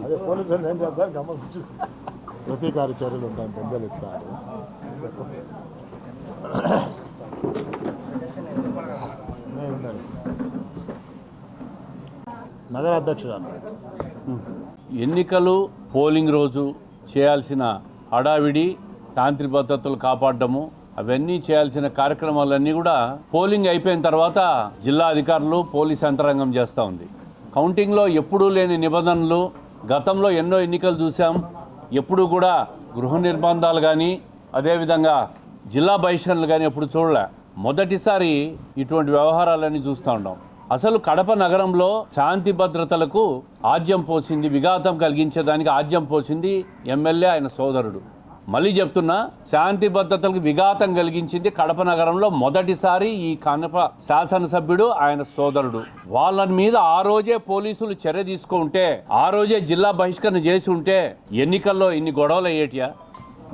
అదే పోలీసులు ఏం చేస్తారు గమనించు ప్రతీకార చర్యలు ఉంటాయి బెంబేలు ఇస్తారు నగర అధ్యక్షురాలు ఎన్నికలు పోలింగ్ రోజు చేయాల్సిన హడావిడి శాంతి భద్రతలు కాపాడము అవన్నీ చేయాల్సిన కార్యక్రమాలన్నీ కూడా పోలింగ్ అయిపోయిన తర్వాత జిల్లా అధికారులు పోలీస్ యంత్రాంగం చేస్తూ ఉంది. కౌంటింగ్లో ఎప్పుడూ లేని నిబంధనలు గతంలో ఎన్నో ఎన్నికలు చూసాం ఎప్పుడు కూడా గృహ నిర్బంధాలు కానీ అదేవిధంగా జిల్లా బహిష్కరణలు కానీ ఎప్పుడు చూడలే. మొదటిసారి ఇటువంటి వ్యవహారాలన్నీ చూస్తూ ఉన్నాం అసలు కడప నగరంలో శాంతి భద్రతలకు ఆద్యం పోసింది విఘాతం కలిగించేదానికి ఆద్యం పోసింది ఎమ్మెల్యే ఆయన సోదరుడు. మళ్ళీ చెప్తున్నా శాంతి భద్రతలకు విఘాతం కలిగించింది కడప నగరంలో మొదటిసారి ఈ కడప శాసనసభ్యుడు ఆయన సోదరుడు. వాళ్ళ మీద ఆ రోజే పోలీసులు చర్య తీసుకుంటే ఆ రోజే జిల్లా బహిష్కరణ చేసి ఉంటే ఎన్నికల్లో ఇన్ని గొడవలు అయ్యేటియా?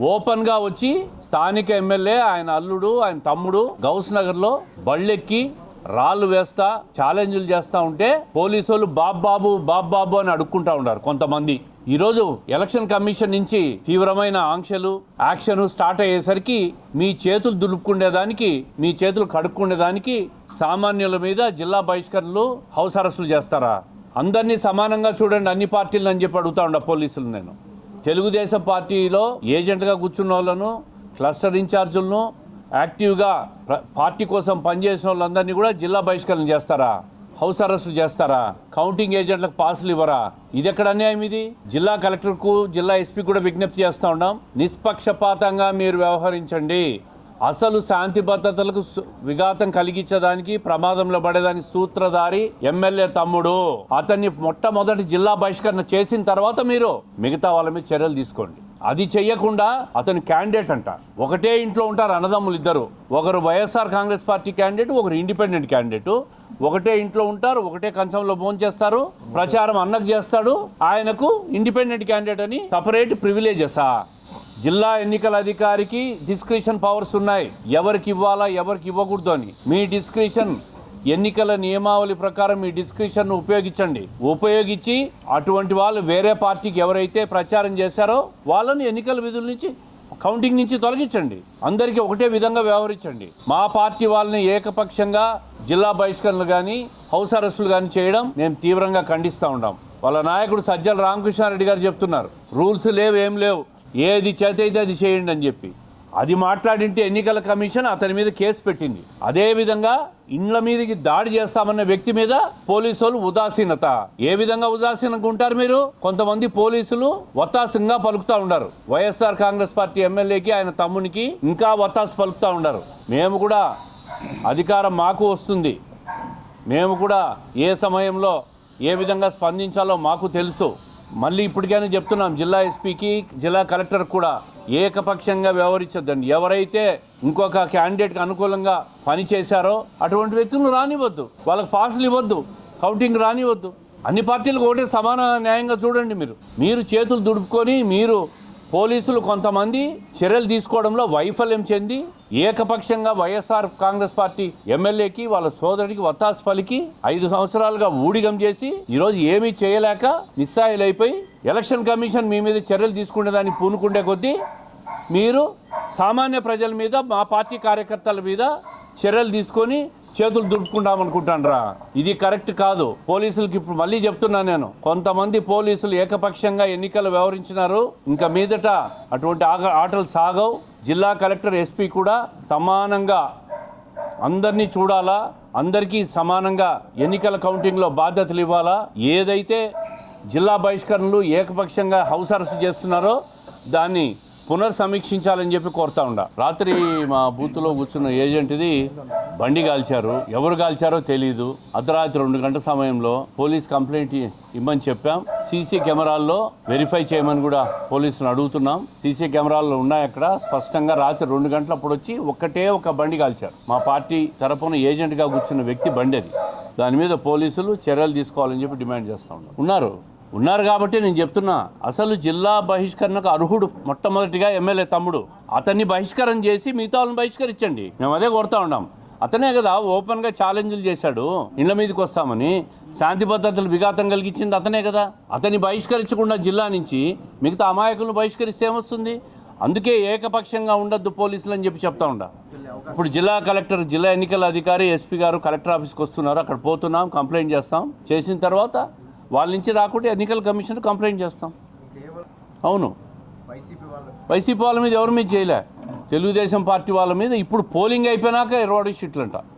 ఓపెన్గా వచ్చి స్థానిక ఎమ్మెల్యే ఆయన అల్లుడు ఆయన తమ్ముడు గౌస్ నగర్లో బళ్ళెక్కి రాళ్ళు వేస్తా ఛాలెంజ్లు చేస్తూ ఉంటే పోలీసు వాళ్ళు బాబ్ బాబు బాబ్ బాబు అని అడుక్కుంటా ఉన్నారు కొంతమంది. ఈరోజు ఎలక్షన్ కమిషన్ నుంచి తీవ్రమైన ఆంక్షలు యాక్షన్ స్టార్ట్ అయ్యేసరికి మీ చేతులు దులుపుకునేదానికి మీ చేతులు కడుక్కునేదానికి సామాన్యుల మీద జిల్లా బహిష్కరణలు హౌస్ అరెస్టులు చేస్తారా? అందరినీ సమానంగా చూడండి అన్ని పార్టీలను అని చెప్పి అడుగుతా ఉండ పోలీసులు నేను. తెలుగుదేశం పార్టీలో ఏజెంట్గా కూర్చున్న వాళ్ళను క్లస్టర్ ఇన్ఛార్జులను యాక్టివ్గా పార్టీ కోసం పనిచేసిన వాళ్ళందరినీ కూడా జిల్లా బహిష్కరణ చేస్తారా? హౌస్ అరెస్టులు చేస్తారా? కౌంటింగ్ ఏజెంట్లకు పాసులు ఇవ్వరా? ఇది ఎక్కడ అన్యాయం ఇది? జిల్లా కలెక్టర్కు జిల్లా ఎస్పీ కూడా విజ్ఞప్తి చేస్తూ ఉన్నాం. నిష్పక్షపాతంగా మీరు వ్యవహరించండి. అసలు శాంతి భద్రతలకు సు- విఘాతం కలిగించడానికి ప్రమాదంలో పడేదాని సూత్రధారి ఎమ్మెల్యే తమ్ముడు. అతన్ని మొట్టమొదటి జిల్లా బహిష్కరణ చేసిన తర్వాత మీరు మిగతా వాళ్ళ మీద చర్యలు తీసుకోండి. అది చెయ్యకుండా అతను క్యాండిడేట్ అంట. ఒకటే ఇంట్లో ఉంటారు అన్నదమ్ములు ఇద్దరు. ఒకరు వైఎస్ఆర్ కాంగ్రెస్ పార్టీ క్యాండిడేట్ ఒకరు ఇండిపెండెంట్ క్యాండిడేట్ ఒకటే ఇంట్లో ఉంటారు ఒకటే కంచంలో భోజనం చేస్తారు ప్రచారం అన్నకు చేస్తాడు ఆయనకు ఇండిపెండెంట్ క్యాండిడేట్ అని సపరేట్ ప్రివిలేజెసా జిల్లా ఎన్నికల అధికారికి డిస్క్రిషన్ పవర్స్ ఉన్నాయి. ఎవరికి ఇవ్వాలా ఎవరికి ఇవ్వకూడదు అని. మీ డిస్క్రిషన్ ఎన్నికల నియమావళి ప్రకారం మీ డిస్క్రిషన్ను ఉపయోగించండి. ఉపయోగించి అటువంటి వాళ్ళు వేరే పార్టీకి ఎవరైతే ప్రచారం చేశారో వాళ్ళని ఎన్నికల విధుల నుంచి కౌంటింగ్ నుంచి తొలగించండి. అందరికీ ఒకటే విధంగా వ్యవహరించండి. మా పార్టీ వాళ్ళని ఏకపక్షంగా జిల్లా బహిష్కరణలు కానీ హౌస్ అరెస్టులు కానీ చేయడం మేము తీవ్రంగా ఖండిస్తూ ఉన్నాం వాళ్ళ నాయకుడు సజ్జల రామకృష్ణారెడ్డి గారు చెప్తున్నారు రూల్స్ లేవు ఏం లేవు. ఏది చేతైతే అది చేయండి అని చెప్పి. అది మాట్లాడింటే ఎన్నికల కమిషన్ అతని మీద కేసు పెట్టింది. అదే విధంగా ఇండ్ల మీదకి దాడి చేస్తామన్న వ్యక్తి మీద పోలీసులు వాళ్ళు ఉదాసీనత. ఏ విధంగా ఉదాసీనంగా ఉంటారు మీరు? కొంతమంది పోలీసులు వత్తాసంగా పలుకుతా ఉన్నారు వైఎస్ఆర్ కాంగ్రెస్ పార్టీ ఎమ్మెల్యేకి ఆయన తమ్మునికి ఇంకా వత్తాసు పలుకుతా ఉన్నారు మేము కూడా అధికారం మాకు వస్తుంది. మేము కూడా ఏ సమయంలో ఏ విధంగా స్పందించాలో మాకు తెలుసు. మళ్ళీ ఇప్పటికైనా చెప్తున్నాం జిల్లా ఎస్పీకి జిల్లా కలెక్టర్ కూడా ఏకపక్షంగా వ్యవహరించొద్దండి. ఎవరైతే ఇంకొక క్యాండిడేట్కి అనుకూలంగా పని చేశారో అటువంటి వ్యక్తులను రానివ్వద్దు. వాళ్ళకి పాసులు ఇవ్వద్దు కౌంటింగ్ రానివ్వద్దు. అన్ని పార్టీలకు ఒకటే సమాన న్యాయంగా చూడండి మీరు. మీరు చేతులు దుడుపుకొని మీరు పోలీసులు కొంతమంది చర్యలు తీసుకోవడంలో వైఫల్యం చెంది ఏకపక్షంగా వైఎస్ఆర్ కాంగ్రెస్ పార్టీ ఎమ్మెల్యేకి వాళ్ళ సోదరుడికి వత్తాసు పలికి ఐదు సంవత్సరాలుగా ఊడిగం చేసి ఈరోజు ఏమీ చేయలేక నిస్సాయిలైపోయి ఎలక్షన్ కమిషన్ మీ మీద చర్యలు తీసుకునే దాన్ని పూనుకుండే కొద్దీ మీరు సామాన్య ప్రజల మీద మా పార్టీ కార్యకర్తల మీద చర్యలు తీసుకొని చేతులు దుడ్డుకుంటాం అనుకుంటాను రా ఇది కరెక్ట్ కాదు. పోలీసులకి ఇప్పుడు మళ్ళీ చెప్తున్నా నేను. కొంతమంది పోలీసులు ఏకపక్షంగా ఎన్నికలు వ్యవహరించినారు. ఇంకా మీదట అటువంటి ఆటలు సాగవు. జిల్లా కలెక్టర్ ఎస్పీ కూడా సమానంగా అందరినీ చూడాలా అందరికీ సమానంగా ఎన్నికల కౌంటింగ్లో బాధ్యతలు ఇవ్వాలా. ఏదైతే జిల్లా బహిష్కరణలు ఏకపక్షంగా హౌస్ అరెస్ట్ చేస్తున్నారో దాన్ని పునర్సమీక్షించాలని చెప్పి కోరుతా ఉండ రాత్రి మా బూత్లో కూర్చున్న ఏజెంట్ ఇది బండి కాల్చారు ఎవరు కాల్చారో తెలియదు అర్ధరాత్రి రెండు గంటల సమయంలో పోలీస్ కంప్లైంట్ ఇమ్మని చెప్పాం. సీసీ కెమెరాల్లో వెరిఫై చేయమని కూడా పోలీసులు అడుగుతున్నాం. సీసీ కెమెరాల్లో ఉన్నాయి అక్కడ. స్పష్టంగా రాత్రి రెండు గంటలప్పుడు వచ్చి ఒక్కటే ఒక బండి కాల్చారు. మా పార్టీ తరపున ఏజెంట్గా కూర్చున్న వ్యక్తి బండి అది. దాని మీద పోలీసులు చర్యలు తీసుకోవాలని చెప్పి డిమాండ్ చేస్తా ఉన్నారు ఉన్నారు. ఉన్నారు కాబట్టి నేను చెప్తున్నా అసలు జిల్లా బహిష్కరణకు అర్హుడు మొట్టమొదటిగా ఎమ్మెల్యే తమ్ముడు. అతన్ని బహిష్కరణ చేసి మిగతా వాళ్ళని బహిష్కరించండి. మేము అదే కోరుతా ఉన్నాం. అతనే కదా ఓపెన్గా ఛాలెంజ్లు చేశాడు. ఇళ్ళ మీదకి వస్తామని. శాంతి భద్రతలు విఘాతం కలిగించింది అతనే కదా. అతన్ని బహిష్కరించకుండా జిల్లా నుంచి మిగతా అమాయకులను బహిష్కరిస్తే ఏమొస్తుంది? అందుకే ఏకపక్షంగా ఉండొద్దు పోలీసులు అని చెప్పి చెప్తా ఉండా. ఇప్పుడు జిల్లా కలెక్టర్ జిల్లా ఎన్నికల అధికారి ఎస్పీ గారు కలెక్టర్ ఆఫీస్కి వస్తున్నారు. అక్కడ పోతున్నాం కంప్లైంట్ చేస్తాం. చేసిన తర్వాత వాళ్ళ నుంచి రాకుంటే ఎన్నికల కమిషన్ కంప్లైంట్ చేస్తాం. అవును. వైసీపీ వాళ్ళ మీద ఎవరి మీద చేయలే. తెలుగుదేశం పార్టీ వాళ్ళ మీద ఇప్పుడు పోలింగ్ అయిపోయినాక ఇరవై షిట్లంట. అంట